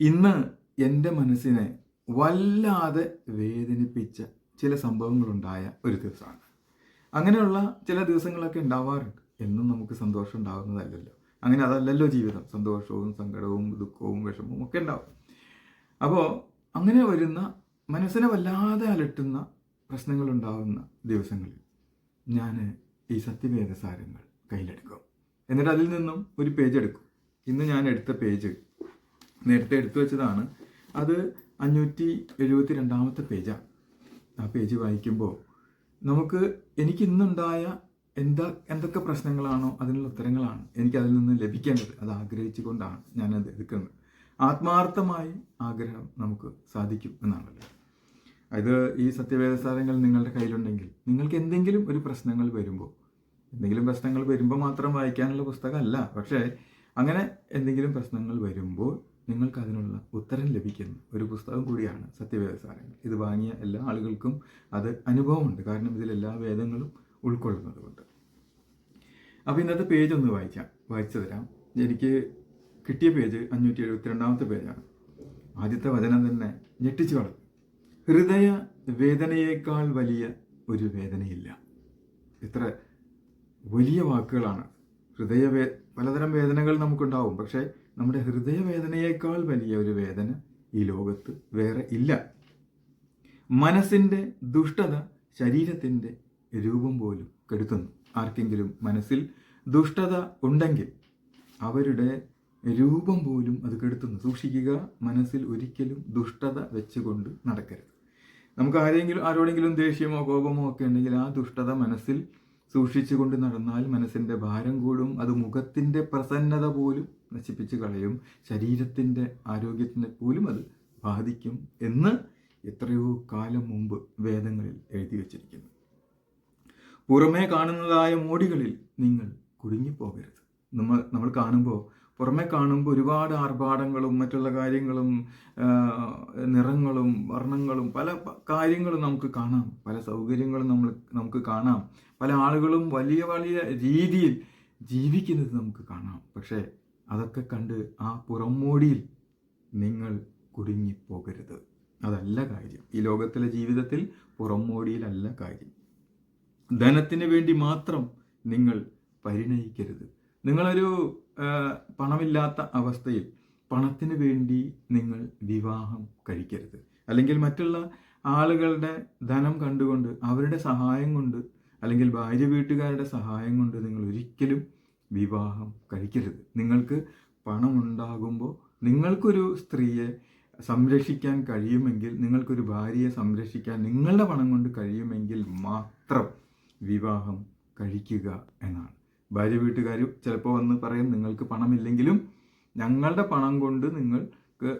ഇന്ന് എന്റെ മനസ്സിനെ വല്ലാതെ വേദനിപ്പിച്ച ചില സംഭവങ്ങളുണ്ടായ ഒരു ദിവസമാണ്. അങ്ങനെയുള്ള ചില ദിവസങ്ങളൊക്കെ ഉണ്ടാവാറുണ്ട്. എന്നും നമുക്ക് സന്തോഷം ഉണ്ടാകുന്നതല്ലല്ലോ അങ്ങനെ അതല്ലല്ലോ ജീവിതം. സന്തോഷവും സങ്കടവും ദുഃഖവും വിഷമവും ഒക്കെ ഉണ്ടാവും. അപ്പോൾ അങ്ങനെ വരുന്ന മനസ്സിനെ വല്ലാതെ അലട്ടുന്ന പ്രശ്നങ്ങളുണ്ടാകുന്ന ദിവസങ്ങളിൽ ഞാൻ ഈ സത്യവേദസാരങ്ങൾ കയ്യിലെടുക്കും. എന്നിട്ട് അതിൽ നിന്നും ഒരു പേജ് എടുക്കും. ഇന്ന് ഞാൻ എടുത്ത പേജ് നേരത്തെ എടുത്തു വെച്ചതാണ്. അത് അഞ്ഞൂറ്റി എഴുപത്തി രണ്ടാമത്തെ പേജാണ് ആ പേജ് വായിക്കുമ്പോൾ നമുക്ക് എനിക്ക് ഇന്നുണ്ടായ എന്താ എന്തൊക്കെ പ്രശ്നങ്ങളാണോ അതിനുള്ള ഉത്തരങ്ങളാണ് എനിക്ക് അതിൽ നിന്ന് ലഭിക്കേണ്ടത്. അത് ആഗ്രഹിച്ചുകൊണ്ടാണ് ഞാനത് എടുക്കുന്നത്. ആത്മാർത്ഥമായി ആഗ്രഹം നമുക്ക് സാധിക്കും എന്നാണല്ലോ. അത് ഈ സത്യവേദസാരങ്ങൾ നിങ്ങളുടെ കയ്യിലുണ്ടെങ്കിൽ നിങ്ങൾക്ക് എന്തെങ്കിലും ഒരു പ്രശ്നങ്ങൾ വരുമ്പോൾ എന്തെങ്കിലും പ്രശ്നങ്ങൾ വരുമ്പോൾ മാത്രം വായിക്കാനുള്ള പുസ്തകമല്ല. പക്ഷേ അങ്ങനെ എന്തെങ്കിലും പ്രശ്നങ്ങൾ വരുമ്പോൾ നിങ്ങൾക്ക് അതിനുള്ള ഉത്തരം ലഭിക്കുന്ന ഒരു പുസ്തകം കൂടിയാണ് സത്യവ്യവസായങ്ങൾ ഇത് വാങ്ങിയ എല്ലാ ആളുകൾക്കും അത് അനുഭവമുണ്ട്. കാരണം ഇതിൽ എല്ലാ വേദങ്ങളും ഉൾക്കൊള്ളുന്നത് കൊണ്ട് അപ്പോൾ ഇന്നത്തെ പേജ് ഒന്ന് വായിക്കാം. വായിച്ചു തരാം. എനിക്ക് കിട്ടിയ പേജ് അഞ്ഞൂറ്റി എഴുപത്തിരണ്ടാമത്തെ പേജാണ് ആദ്യത്തെ വചനം തന്നെ ഞെട്ടിച്ചു കളഞ്ഞു. ഹൃദയ വേദനയേക്കാൾ വലിയ ഒരു വേദനയില്ല. ഇത്ര വലിയ വാക്കുകളാണ്. ഹൃദയവേ പലതരം വേദനകൾ നമുക്കുണ്ടാവും. പക്ഷേ നമ്മുടെ ഹൃദയവേദനയേക്കാൾ വലിയ ഒരു വേദന ഈ ലോകത്ത് വേറെ ഇല്ല. മനസ്സിന്റെ ദുഷ്ടത ശരീരത്തിന്റെ രൂപം പോലും കെടുത്തുന്നു. ആർക്കെങ്കിലും മനസ്സിൽ ദുഷ്ടത ഉണ്ടെങ്കിൽ അവരുടെ രൂപം പോലും അത് കെടുത്തുന്നു. സൂക്ഷിക്കുക മനസ്സിൽ ഒരിക്കലും ദുഷ്ടത വെച്ചുകൊണ്ട് നടക്കരുത്. നമുക്ക് ആരെങ്കിലും ആരോടെങ്കിലും ദേഷ്യമോ കോപമോ ഒക്കെ ഉണ്ടെങ്കിൽ ആ ദുഷ്ടത മനസ്സിൽ സൂക്ഷിച്ചുകൊണ്ട് നടന്നാൽ മനസ്സിന്റെ ഭാരം കൂടും. അത് മുഖത്തിന്റെ പ്രസന്നത പോലും നശിപ്പിച്ച് കളയും. ശരീരത്തിന്റെ ആരോഗ്യത്തിനെ പോലും അത് ബാധിക്കും എന്ന് എത്രയോ കാലം മുമ്പ് വേദങ്ങളിൽ എഴുതി വച്ചിരിക്കുന്നു. പുറമേ കാണുന്നതായ മോടികളിൽ നിങ്ങൾ കുടുങ്ങിപ്പോകരുത്. നമ്മൾ നമ്മൾ കാണുമ്പോൾ പുറമെ കാണുമ്പോൾ ഒരുപാട് ആർഭാടങ്ങളും മറ്റുള്ള കാര്യങ്ങളും നിറങ്ങളും വർണങ്ങളും പല കാര്യങ്ങളും നമുക്ക് കാണാം. പല സൗകര്യങ്ങളും നമ്മൾ നമുക്ക് കാണാം. പല ആളുകളും വലിയ വലിയ രീതിയിൽ ജീവിക്കുന്നത് നമുക്ക് കാണാം. പക്ഷേ അതൊക്കെ കണ്ട് ആ പുറംമോടിയിൽ നിങ്ങൾ കുടുങ്ങിപ്പോകരുത്. അതല്ല കാര്യം. ഈ ലോകത്തിലെ ജീവിതത്തിൽ പുറംമോടിയിലല്ല കാര്യം. ധനത്തിന് വേണ്ടി മാത്രം നിങ്ങൾ പരിണയിക്കരുത്. നിങ്ങളൊരു പണമില്ലാത്ത അവസ്ഥയിൽ പണത്തിന് വേണ്ടി നിങ്ങൾ വിവാഹം കഴിക്കരുത്. അല്ലെങ്കിൽ മറ്റുള്ള ആളുകളുടെ ധനം കണ്ടുകൊണ്ട് അവരുടെ സഹായം കൊണ്ട് അല്ലെങ്കിൽ ഭാര്യ വീട്ടുകാരുടെ സഹായം കൊണ്ട് നിങ്ങൾ ഒരിക്കലും വിവാഹം കഴിക്കരുത്. നിങ്ങൾക്ക് പണം പണമുണ്ടാകുമ്പോൾ നിങ്ങൾക്കൊരു സ്ത്രീയെ സംരക്ഷിക്കാൻ കഴിയുമെങ്കിൽ നിങ്ങൾക്കൊരു ഭാര്യയെ സംരക്ഷിക്കാൻ നിങ്ങളുടെ പണം കൊണ്ട് കഴിയുമെങ്കിൽ മാത്രം വിവാഹം കഴിക്കുക എന്നാണ്. ഭാര്യ വീട്ടുകാർ ചിലപ്പോൾ വന്ന് പറയും നിങ്ങൾക്ക് പണമില്ലെങ്കിലും ഞങ്ങളുടെ പണം കൊണ്ട് നിങ്ങൾക്ക്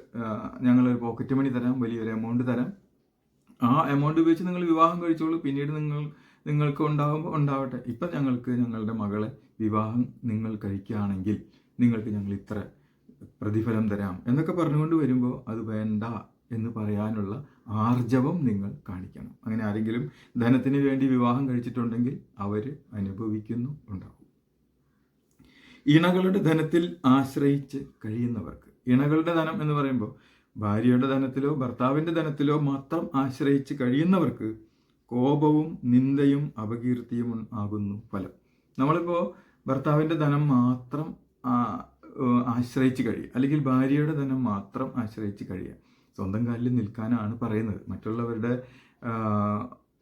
ഞങ്ങളൊരു പോക്കറ്റ് മണി തരാം വലിയൊരു എമൗണ്ട് തരാം. ആ എമൗണ്ട് ഉപയോഗിച്ച് നിങ്ങൾ വിവാഹം കഴിച്ചോളൂ. പിന്നീട് നിങ്ങൾ നിങ്ങൾക്ക് ഉണ്ടാകുമ്പോൾ ഉണ്ടാവട്ടെ. ഇപ്പം ഞങ്ങൾക്ക് ഞങ്ങളുടെ മകളെ വിവാഹം നിങ്ങൾ കഴിക്കുകയാണെങ്കിൽ നിങ്ങൾക്ക് ഞങ്ങൾ ഇത്ര പ്രതിഫലം തരാം എന്നൊക്കെ പറഞ്ഞുകൊണ്ട് വരുമ്പോൾ അത് വേണ്ട എന്ന് പറയാനുള്ള ആർജവം നിങ്ങൾ കാണിക്കണം. അങ്ങനെ ആരെങ്കിലും ധനത്തിന് വേണ്ടി വിവാഹം കഴിച്ചിട്ടുണ്ടെങ്കിൽ അവർ അനുഭവിക്കുന്നു ഉണ്ടാവും. ഇണകളുടെ ധനത്തിൽ ആശ്രയിച്ച് കഴിയുന്നവർക്ക്. ഇണകളുടെ ധനം എന്ന് പറയുമ്പോൾ ഭാര്യയുടെ ധനത്തിലോ ഭർത്താവിന്റെ ധനത്തിലോ മാത്രം ആശ്രയിച്ച് കഴിയുന്നവർക്ക് കോപവും നിന്ദയും അപകീർത്തിയും ആകുന്നു ഫലം. നമ്മളിപ്പോൾ ഭർത്താവിന്റെ ധനം മാത്രം ആശ്രയിച്ച് കഴിയുക. അല്ലെങ്കിൽ ഭാര്യയുടെ ധനം മാത്രം ആശ്രയിച്ച് കഴിയുക. സ്വന്തം കാലിൽ നിൽക്കാനാണ് പറയുന്നത്. മറ്റുള്ളവരുടെ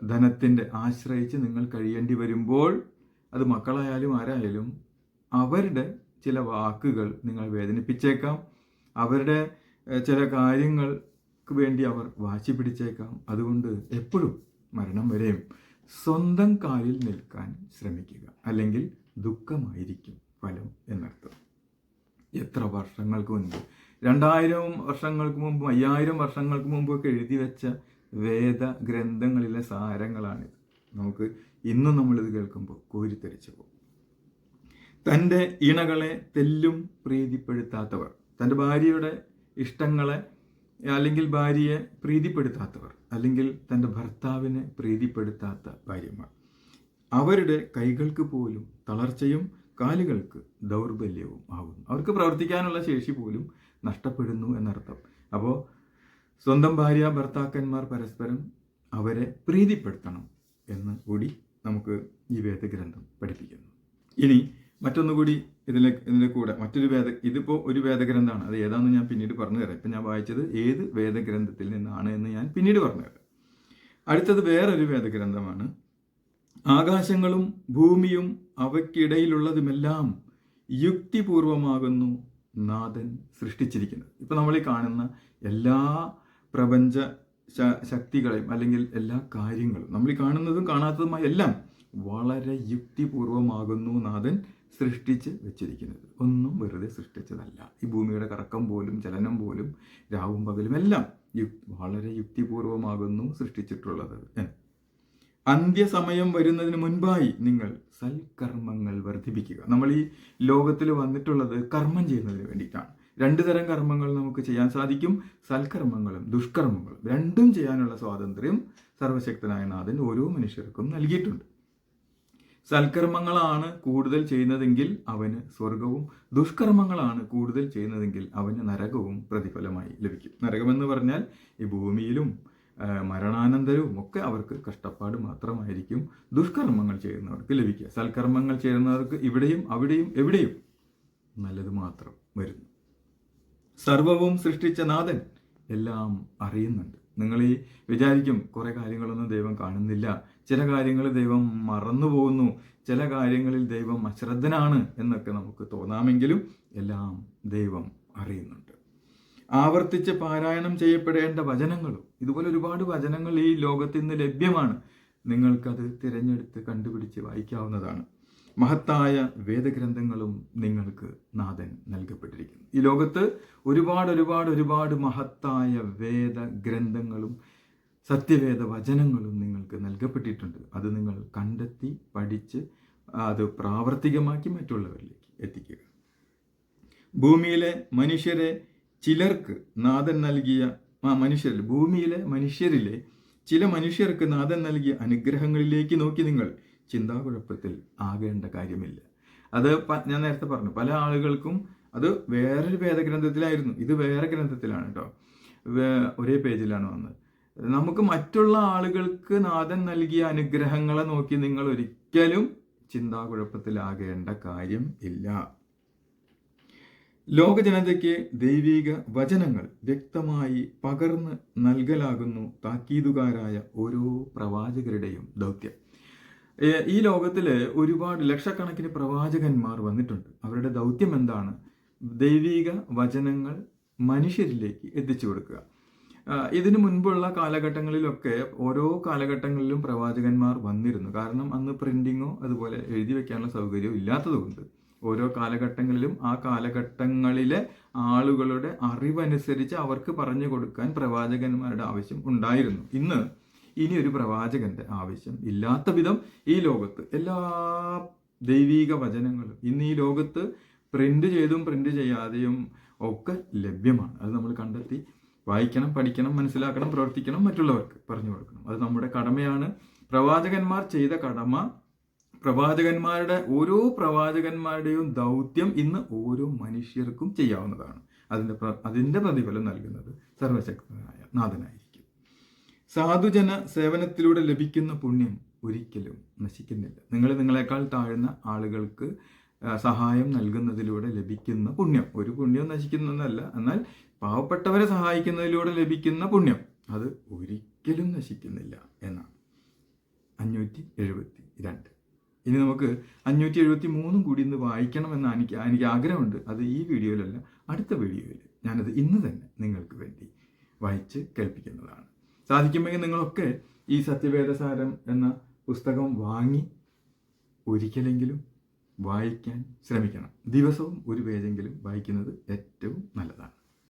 ധനത്തിന്റെ ആശ്രയിച്ച് നിങ്ങൾ കഴിയേണ്ടി വരുമ്പോൾ അത് മക്കളായാലും ആരായാലും അവരുടെ ചില വാക്കുകൾ നിങ്ങൾ വേദനിപ്പിച്ചേക്കാം. അവരുടെ ചില കാര്യങ്ങൾക്ക് വേണ്ടി അവർ വാശി പിടിച്ചേക്കാം. അതുകൊണ്ട് എപ്പോഴും മരണം വരെയും സ്വന്തം കാലിൽ നിൽക്കാൻ ശ്രമിക്കുക. അല്ലെങ്കിൽ ദുഃഖമായിരിക്കും ഫലം എന്നർത്ഥം. എത്ര വർഷങ്ങൾക്ക് മുൻപ് രണ്ടായിരം വർഷങ്ങൾക്ക് മുമ്പ് അയ്യായിരം വർഷങ്ങൾക്ക് മുമ്പൊക്കെ എഴുതി വെച്ച വേദ ഗ്രന്ഥങ്ങളിലെ സാരങ്ങളാണിത്. നമുക്ക് ഇന്നും നമ്മളിത് കേൾക്കുമ്പോൾ കോരിത്തെരിച്ചു പോകും. തന്റെ ഇണകളെ തെല്ലും പ്രീതിപ്പെടുത്താത്തവർ തന്റെ ഭാര്യയുടെ ഇഷ്ടങ്ങളെ അല്ലെങ്കിൽ ഭാര്യയെ പ്രീതിപ്പെടുത്താത്തവർ അല്ലെങ്കിൽ തന്റെ ഭർത്താവിനെ പ്രീതിപ്പെടുത്താത്ത ഭാര്യമാർ. അവരുടെ കൈകൾക്ക് പോലും തളർച്ചയും കാലുകൾക്ക് ദൗർബല്യവും ആകുന്നു അവർക്ക് പ്രവർത്തിക്കാനുള്ള ശേഷി പോലും നഷ്ടപ്പെടുന്നു എന്നർത്ഥം. അപ്പോൾ സ്വന്തം ഭാര്യ ഭർത്താക്കന്മാർ പരസ്പരം അവരെ പ്രീതിപ്പെടുത്തണം എന്ന് കൂടി നമുക്ക് ഈ വേദഗ്രന്ഥം പഠിപ്പിക്കുന്നു. ഇനി മറ്റൊന്നുകൂടി ഇതിലെ ഇതിന്റെ കൂടെ മറ്റൊരു വേദ ഇതിപ്പോൾ ഒരു വേദഗ്രന്ഥമാണ്. അത് ഏതാണെന്ന് ഞാൻ പിന്നീട് പറഞ്ഞു തരാം. ഇപ്പം ഞാൻ വായിച്ചത് ഏത് വേദഗ്രന്ഥത്തിൽ നിന്നാണ് എന്ന് ഞാൻ പിന്നീട് പറഞ്ഞു തരാം. അടുത്തത് വേറൊരു വേദഗ്രന്ഥമാണ്. ആകാശങ്ങളും ഭൂമിയും അവയ്ക്കിടയിലുള്ളതുമെല്ലാം യുക്തിപൂർവമാകുന്നു നാഥൻ സൃഷ്ടിച്ചിരിക്കുന്നത്. ഇപ്പം നമ്മൾ ഈ കാണുന്ന എല്ലാ പ്രപഞ്ച ശക്തികളെയും അല്ലെങ്കിൽ എല്ലാ കാര്യങ്ങളും നമ്മൾ ഈ കാണുന്നതും കാണാത്തതുമായ എല്ലാം വളരെ യുക്തിപൂർവമാകുന്നു നാഥൻ സൃഷ്ടിച്ച് വെച്ചിരിക്കുന്നത്. ഒന്നും വെറുതെ സൃഷ്ടിച്ചതല്ല. ഈ ഭൂമിയുടെ കറക്കം പോലും ചലനം പോലും രാവും പകലും എല്ലാം യു വളരെ യുക്തിപൂർവമാകുന്നു സൃഷ്ടിച്ചിട്ടുള്ളത്. അന്ത്യസമയം വരുന്നതിന് മുൻപായി നിങ്ങൾ സൽക്കർമ്മങ്ങൾ വർദ്ധിപ്പിക്കുക. നമ്മൾ ഈ ലോകത്തിൽ വന്നിട്ടുള്ളത് കർമ്മം ചെയ്യുന്നതിന് വേണ്ടിയിട്ടാണ്. രണ്ട് തരം കർമ്മങ്ങൾ നമുക്ക് ചെയ്യാൻ സാധിക്കും. സൽക്കർമ്മങ്ങളും ദുഷ്കർമ്മങ്ങളും. രണ്ടും ചെയ്യാനുള്ള സ്വാതന്ത്ര്യം സർവശക്തനായ നാഥൻ ഓരോ മനുഷ്യർക്കും നൽകിയിട്ടുണ്ട്. സൽക്കർമ്മങ്ങളാണ് കൂടുതൽ ചെയ്യുന്നതെങ്കിൽ അവന് സ്വർഗവും ദുഷ്കർമ്മങ്ങളാണ് കൂടുതൽ ചെയ്യുന്നതെങ്കിൽ അവന് നരകവും പ്രതിഫലമായി ലഭിക്കും. നരകമെന്ന് പറഞ്ഞാൽ ഈ ഭൂമിയിലും മരണാനന്തരവും ഒക്കെ അവർക്ക് കഷ്ടപ്പാട് മാത്രമായിരിക്കും ദുഷ്കർമ്മങ്ങൾ ചെയ്യുന്നവർക്ക് ലഭിക്കുക. സൽക്കർമ്മങ്ങൾ ചെയ്യുന്നവർക്ക് ഇവിടെയും അവിടെയും എവിടെയും നല്ലത് മാത്രം വരുന്നു. സർവവും സൃഷ്ടിച്ച നാഥൻ എല്ലാം അറിയുന്നുണ്ട്. നിങ്ങൾ ഈ വിചാരിക്കും കുറെ കാര്യങ്ങളൊന്നും ദൈവം കാണുന്നില്ല. ചില കാര്യങ്ങൾ ദൈവം മറന്നു പോകുന്നു. ചില കാര്യങ്ങളിൽ ദൈവം അശ്രദ്ധനാണ് എന്നൊക്കെ നമുക്ക് തോന്നാമെങ്കിലും എല്ലാം ദൈവം അറിയുന്നുണ്ട്. ആവർത്തിച്ച് പാരായണം ചെയ്യപ്പെടേണ്ട വചനങ്ങളും ഇതുപോലെ ഒരുപാട് വചനങ്ങൾ ഈ ലോകത്ത് ഇന്ന് ലഭ്യമാണ്. നിങ്ങൾക്കത് തിരഞ്ഞെടുത്ത് കണ്ടുപിടിച്ച് വായിക്കാവുന്നതാണ്. മഹത്തായ വേദഗ്രന്ഥങ്ങളും നിങ്ങൾക്ക് നാഥൻ നൽകപ്പെട്ടിരിക്കുന്നു. ഈ ലോകത്ത് ഒരുപാട് ഒരുപാട് ഒരുപാട് മഹത്തായ വേദഗ്രന്ഥങ്ങളും സത്യവേദ വചനങ്ങളും നിങ്ങൾക്ക് നൽകപ്പെട്ടിട്ടുണ്ട്. അത് നിങ്ങൾ കണ്ടെത്തി പഠിച്ച് അത് പ്രാവർത്തികമാക്കി മറ്റുള്ളവരിലേക്ക് എത്തിക്കുക. ഭൂമിയിലെ മനുഷ്യരെ ചിലർക്ക് നാഥൻ നൽകിയ ആ മനുഷ്യരിൽ ഭൂമിയിലെ മനുഷ്യരിലെ ചില മനുഷ്യർക്ക് നാഥൻ നൽകിയ അനുഗ്രഹങ്ങളിലേക്ക് നോക്കി നിങ്ങൾ ചിന്താകുഴപ്പത്തിൽ ആകേണ്ട കാര്യമില്ല. അത് ഞാൻ നേരത്തെ പറഞ്ഞു പല ആളുകൾക്കും അത് വേറൊരു വേദഗ്രന്ഥത്തിലായിരുന്നു. ഇത് വേറെ ഗ്രന്ഥത്തിലാണ് കേട്ടോ ഒരേ പേജിലാണ് വന്നത്. നമുക്ക് മറ്റുള്ള ആളുകൾക്ക് നാഥൻ നൽകിയ അനുഗ്രഹങ്ങളെ നോക്കി നിങ്ങൾ ഒരിക്കലും ചിന്താകുഴപ്പത്തിലാകേണ്ട കാര്യം ഇല്ല. ലോക ജനതയ്ക്ക് ദൈവീക വചനങ്ങൾ വ്യക്തമായി പകർന്ന് നൽകലാകുന്നു താക്കീതുകാരായ ഓരോ പ്രവാചകരുടെയും ദൗത്യം. ഈ ലോകത്തിൽ ഒരുപാട് ലക്ഷക്കണക്കിന് പ്രവാചകന്മാർ വന്നിട്ടുണ്ട്. അവരുടെ ദൗത്യം എന്താണ്? ദൈവിക വചനങ്ങൾ മനുഷ്യരിലേക്ക് എത്തിച്ചു കൊടുക്കുക. ഇതിനു മുൻപുള്ള കാലഘട്ടങ്ങളിലൊക്കെ ഓരോ കാലഘട്ടങ്ങളിലും പ്രവാചകന്മാർ വന്നിരുന്നു. കാരണം അന്ന് പ്രിന്റിങ്ങോ അതുപോലെ എഴുതി വെക്കാനുള്ള സൗകര്യവും ഇല്ലാത്തതുകൊണ്ട് ഓരോ കാലഘട്ടങ്ങളിലും ആ കാലഘട്ടങ്ങളിലെ ആളുകളുടെ അറിവനുസരിച്ച് അവർക്ക് പറഞ്ഞു കൊടുക്കാൻ പ്രവാചകന്മാരുടെ ആവശ്യം ഉണ്ടായിരുന്നു. ഇന്ന് ഇനി ഒരു പ്രവാചകന്റെ ആവശ്യം ഇല്ലാത്ത വിധം ഈ ലോകത്ത് എല്ലാ ദൈവീക വചനങ്ങളും ഇന്ന് ഈ ലോകത്ത് പ്രിന്റ് ചെയ്തും പ്രിന്റ് ചെയ്യാതെയും ഒക്കെ ലഭ്യമാണ്. അത് നമ്മൾ കണ്ടെത്തി വായിക്കണം പഠിക്കണം മനസ്സിലാക്കണം പ്രവർത്തിക്കണം മറ്റുള്ളവർക്ക് പറഞ്ഞു കൊടുക്കണം. അത് നമ്മുടെ കടമയാണ്. പ്രവാചകന്മാർ ചെയ്ത കടമ പ്രവാചകന്മാരുടെ ഓരോ പ്രവാചകന്മാരുടെയും ദൗത്യം ഇന്ന് ഓരോ മനുഷ്യർക്കും ചെയ്യാവുന്നതാണ്. അതിന്റെ അതിന്റെ പ്രതിഫലം നൽകുന്നത് സർവശക്തനായ നാഥനായിരിക്കും. സാധുജന സേവനത്തിലൂടെ ലഭിക്കുന്ന പുണ്യം ഒരിക്കലും നശിക്കുന്നില്ല. നിങ്ങൾ നിങ്ങളെക്കാൾ താഴ്ന്ന ആളുകൾക്ക് സഹായം നൽകുന്നതിലൂടെ ലഭിക്കുന്ന പുണ്യം. ഒരു പുണ്യം നശിക്കുന്നതല്ല എന്നാൽ പാവപ്പെട്ടവരെ സഹായിക്കുന്നതിലൂടെ ലഭിക്കുന്ന പുണ്യം അത് ഒരിക്കലും നശിക്കുന്നില്ല എന്നാണ്. അഞ്ഞൂറ്റി എഴുപത്തി രണ്ട് ഇനി നമുക്ക് അഞ്ഞൂറ്റി എഴുപത്തി മൂന്നും കൂടി ഇന്ന് വായിക്കണമെന്ന് എനിക്ക് എനിക്ക് ആഗ്രഹമുണ്ട്. അത് ഈ വീഡിയോയിലല്ല അടുത്ത വീഡിയോയിൽ ഞാനത് ഇന്ന് തന്നെ നിങ്ങൾക്ക് വേണ്ടി വായിച്ച് കേൾപ്പിക്കുന്നതാണ്. സാധിക്കുമെങ്കിൽ നിങ്ങളൊക്കെ ഈ സത്യവേദസാരം എന്ന പുസ്തകം വാങ്ങി ഒരിക്കലെങ്കിലും വായിക്കാൻ ശ്രമിക്കണം. ദിവസവും ഒരു പേജെങ്കിലും വായിക്കുന്നത് ഏറ്റവും നല്ലതാണ്.